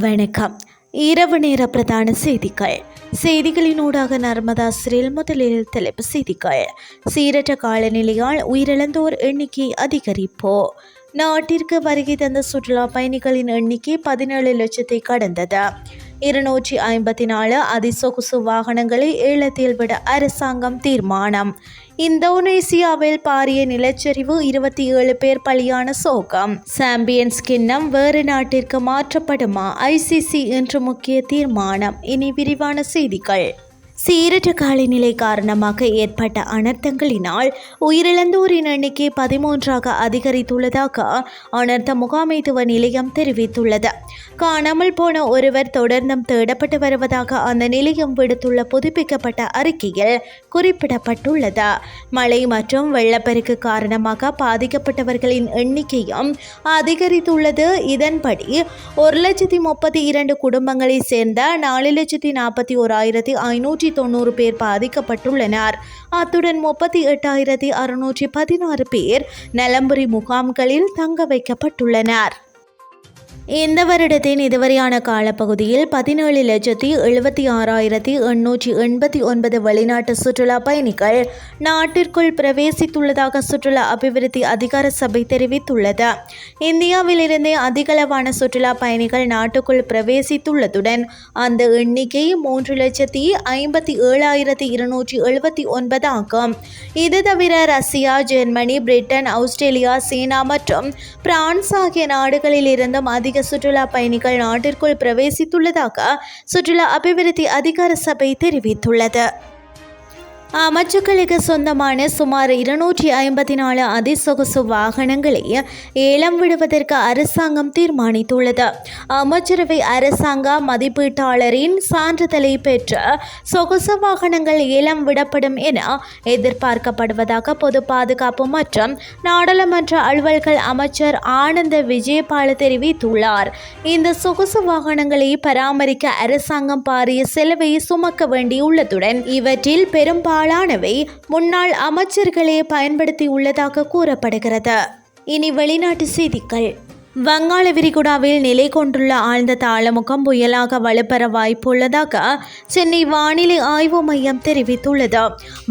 வணக்கம். இரவு நேர பிரதான செய்திகள். செய்திகளினூடாக நர்மதா சிறில் முதலில் தலைப்பு செய்திகள். சீரற்ற காலநிலையால் உயிரிழந்தோர் எண்ணிக்கை அதிகரிப்போ? நாட்டிற்கு வருகை தந்த சுற்றுலா பயணிகளின் எண்ணிக்கை பதினேழு லட்சத்தை கடந்தது. இருநூற்றி ஐம்பத்தி நாலு அதிசொகுசு வாகனங்களை ஏலத்தில் விட அரசாங்கம் தீர்மானம். இந்தோனேசியாவில் பாரிய நிலச்சரிவு இருபத்தி ஏழு பேர் பலியான சோகம். சாம்பியன்ஸ் கிண்ணம் வேறு நாட்டிற்கு மாற்றப்படுமா? ஐசிசி என்று முக்கிய தீர்மானம். இனி விரிவான செய்திகள். சீரற்ற காலநிலை காரணமாக ஏற்பட்ட அனர்த்தங்களினால் உயிரிழந்தோரின் எண்ணிக்கை பதிமூன்றாக அதிகரித்துள்ளதாக அனர்த்த முகாமைத்துவ நிலையம் தெரிவித்துள்ளது. காணாமல் போன ஒருவர் தொடர்ந்தும் தேடப்பட்டு வருவதாக அந்த நிலையம் விடுத்துள்ள புதுப்பிக்கப்பட்ட அறிக்கையில் குறிப்பிடப்பட்டுள்ளது. மழை மற்றும் வெள்ளப்பெருக்கு காரணமாக பாதிக்கப்பட்டவர்களின் எண்ணிக்கையும் அதிகரித்துள்ளது. இதன்படி ஒரு லட்சத்தி முப்பத்தி இரண்டு குடும்பங்களைச் சேர்ந்த நாலு லட்சத்தி நாற்பத்தி ஓராயிரத்தி ஐநூற்றி தொண்ணூறு பேர் பாதிக்கப்பட்டுள்ளனர். அத்துடன் முப்பத்தி எட்டாயிரத்தி அறுநூற்றி பதினாறு பேர் நலம்புரி முகாம்களில் தங்க வைக்கப்பட்டுள்ளனர். இந்த வருடத்தின் இதுவரையான காலப்பகுதியில் பதினேழு லட்சத்தி எழுபத்தி ஆறாயிரத்தி எண்ணூற்றி எண்பத்தி ஒன்பது வெளிநாட்டு சுற்றுலா பயணிகள் நாட்டிற்குள் பிரவேசித்துள்ளதாக சுற்றுலா அபிவிருத்தி அதிகார சபை தெரிவித்துள்ளது. இந்தியாவிலிருந்தே அதிகளவான சுற்றுலா பயணிகள் நாட்டுக்குள் பிரவேசித்துள்ளதுடன் அந்த எண்ணிக்கை மூன்று லட்சத்தி ஐம்பத்தி ஏழாயிரத்தி இருநூற்றி எழுபத்தி ஒன்பது ஆகும். இது தவிர Russia Germany Britain Australia China மற்றும் பிரான்ஸ் ஆகிய நாடுகளில் இருந்தும் அதிக சுற்றுலா பயணிகள் நாட்டிற்குள் பிரவேசித்துள்ளதாக சுற்றுலா அபிவிருத்தி அதிகார சபை தெரிவித்துள்ளது. அமைச்சுக்களுக்கு சொந்தமான சுமார் இருநூற்றி ஐம்பத்தி நாலு அதிசொகுசு வாகனங்களை ஏலம் விடுவதற்கு அரசாங்கம் தீர்மானித்துள்ளது. அமைச்சரவை அரசாங்க மதிப்பீட்டாளரின் சான்றிதழை பெற்ற சொகுசு வாகனங்கள் ஏலம் விடப்படும் என எதிர்பார்க்கப்படுவதாக பொது பாதுகாப்பு மற்றும் நாடாளுமன்ற அலுவல்கள் அமைச்சர் ஆனந்த விஜயபால தெரிவித்துள்ளார். இந்த சொகுசு வாகனங்களை பராமரிக்க அரசாங்கம் பாரிய செலவை சுமக்க வேண்டியுள்ளதுடன் இவற்றில் பெரும்பாலும் பெரும்பாலானவை முன்னாள் அமைச்சர்களே பயன்படுத்தியுள்ளதாக கூறப்படுகிறது. இனி வெளிநாட்டு செய்திகள். வங்காள விரிகுடாவில் நிலை கொண்டுள்ள ஆழ்ந்த தாளமுகம் புயலாக வலுப்பெற வாய்ப்புள்ளதாக சென்னை வானிலை ஆய்வு மையம் தெரிவித்துள்ளது.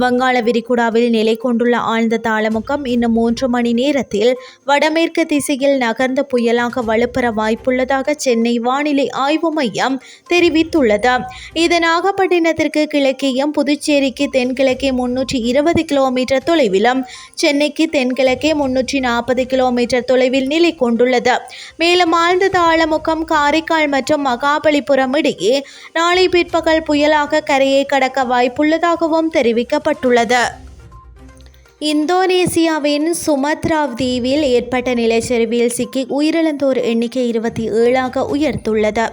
வங்காள விரிகுடாவில் நிலை கொண்டுள்ள ஆழ்ந்த தாளமுகம் இன்னும் மூன்று மணி நேரத்தில் வடமேற்கு திசையில் நகர்ந்த புயலாக வலுப்பெற வாய்ப்புள்ளதாக சென்னை வானிலை ஆய்வு மையம் தெரிவித்துள்ளது. இது நாகப்பட்டினத்திற்கு கிழக்கேயும் புதுச்சேரிக்கு தென்கிழக்கே முன்னூற்றி இருபது கிலோமீட்டர் தொலைவிலும் சென்னைக்கு தென்கிழக்கே முன்னூற்றி நாற்பது கிலோமீட்டர் தொலைவில் நிலை கொண்டுள்ளது. மேலும் ஆழ்ந்த தாளமுகம் காரைக்கால் மற்றும் மகாபலிபுரம் இடையே நாளை பிற்பகல் புயலாக கரையை கடக்க வாய்ப்புள்ளதாகவும் தெரிவிக்கப்பட்டுள்ளது. இந்தோனேசியாவின் சுமத்ராவ் தீவில் ஏற்பட்ட நிலச்சரிவில் சிக்கி உயிரிழந்தோர் எண்ணிக்கை இருபத்தி ஏழாக உயர்ந்துள்ளது.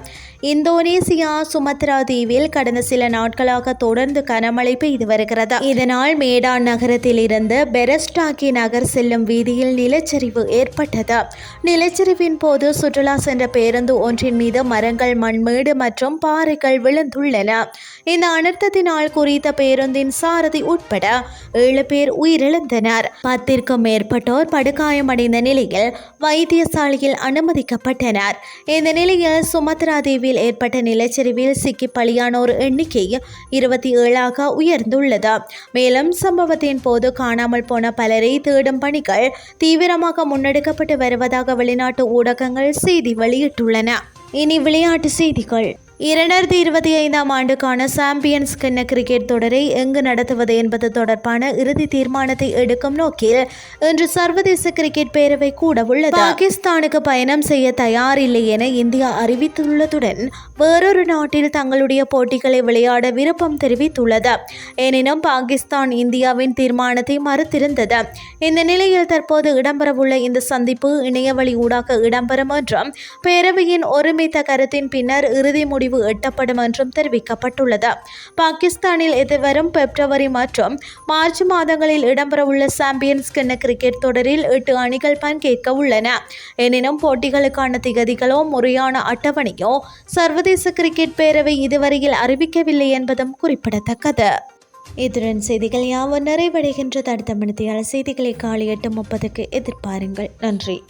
இந்தோனேசியா சுமத்ரா தீவில் கடந்த சில நாட்களாக தொடர்ந்து கனமழை பெய்து வருகிறது. இதனால் மேடான் நகரத்தில் இருந்து பெரஸ்டாக்கி நகர் செல்லும் வீதியில் நிலச்சரிவு ஏற்பட்டது. நிலச்சரிவின் போது சுற்றுலா சென்ற பேருந்து ஒன்றின் மீது மரங்கள் மண்மேடு மற்றும் பாறைகள் விழுந்துள்ளன. இந்த அனர்த்தத்தினால் குறித்த பேருந்தின் சாரதி உட்பட ஏழு பேர் விழுந்தனர் பத்திற்கும் மேற்பட்டோர் படுகாயமடைந்த நிலையில் வைத்தியசாலையில் அனுமதிக்கப்பட்டனர். இந்த நிலையில் சுமத்ரா தீவில் ஏற்பட்ட நிலச்சரிவில் சிக்கி பலியானோர் எண்ணிக்கை இருபத்தி ஏழாக உயர்ந்துள்ளது. மேலும் சம்பவத்தின் போது காணாமல் போன பலரை தேடும் பணிகள் தீவிரமாக முன்னெடுக்கப்பட்டு வருவதாக வெளிநாட்டு ஊடகங்கள் செய்தி வெளியிட்டுள்ளன. இனி விளையாட்டு செய்திகள். இரண்டாயிரத்தி இருபத்தி ஐந்தாம் ஆண்டுக்கான சாம்பியன்ஸ் கிண்ண கிரிக்கெட் தொடரை எங்கு நடத்துவது என்பது தொடர்பான இறுதி தீர்மானத்தை எடுக்கும் நோக்கில் இன்று சர்வதேச கிரிக்கெட் பேரவை கூட உள்ளது. பாகிஸ்தானுக்கு பயணம் செய்ய தயாரில்லை என இந்தியா அறிவித்துள்ளதுடன் வேறொரு நாட்டில் தங்களுடைய போட்டிகளை விளையாட விருப்பம் தெரிவித்துள்ளது. எனினும் பாகிஸ்தான் இந்தியாவின் தீர்மானத்தை மறுத்திருந்தது. இந்த நிலையில் தற்போது இடம்பெறவுள்ள இந்த சந்திப்பு இணையவழி ஊடாக இடம்பெறும் என்றும் பேரவையின் ஒருமித்த கருத்தின் பின்னர் இறுதி முடிவு முடிவு எட்டப்படும் என்றும் தெரிவிக்கப்பட்டுள்ளது. பாகிஸ்தானில் எதிர்வரும் பிப்ரவரி மற்றும் மார்ச் மாதங்களில் இடம்பெறவுள்ள சாம்பியன்ஸ் கிண்ண கிரிக்கெட் தொடரில் எட்டு அணிகள் பங்கேற்க உள்ளன. எனினும் போட்டிகளுக்கான திகதிகளோ முறையான அட்டவணையோ சர்வதேச கிரிக்கெட் பேரவை இதுவரையில் அறிவிக்கவில்லை என்பதும் குறிப்பிடத்தக்கது. இத்துடன் செய்திகள் யாவும் நிறைவடைகின்றது. அடுத்த மணித்தியால செய்திகளை காலை எட்டு முப்பதுக்கு எதிர்பாருங்கள். நன்றி.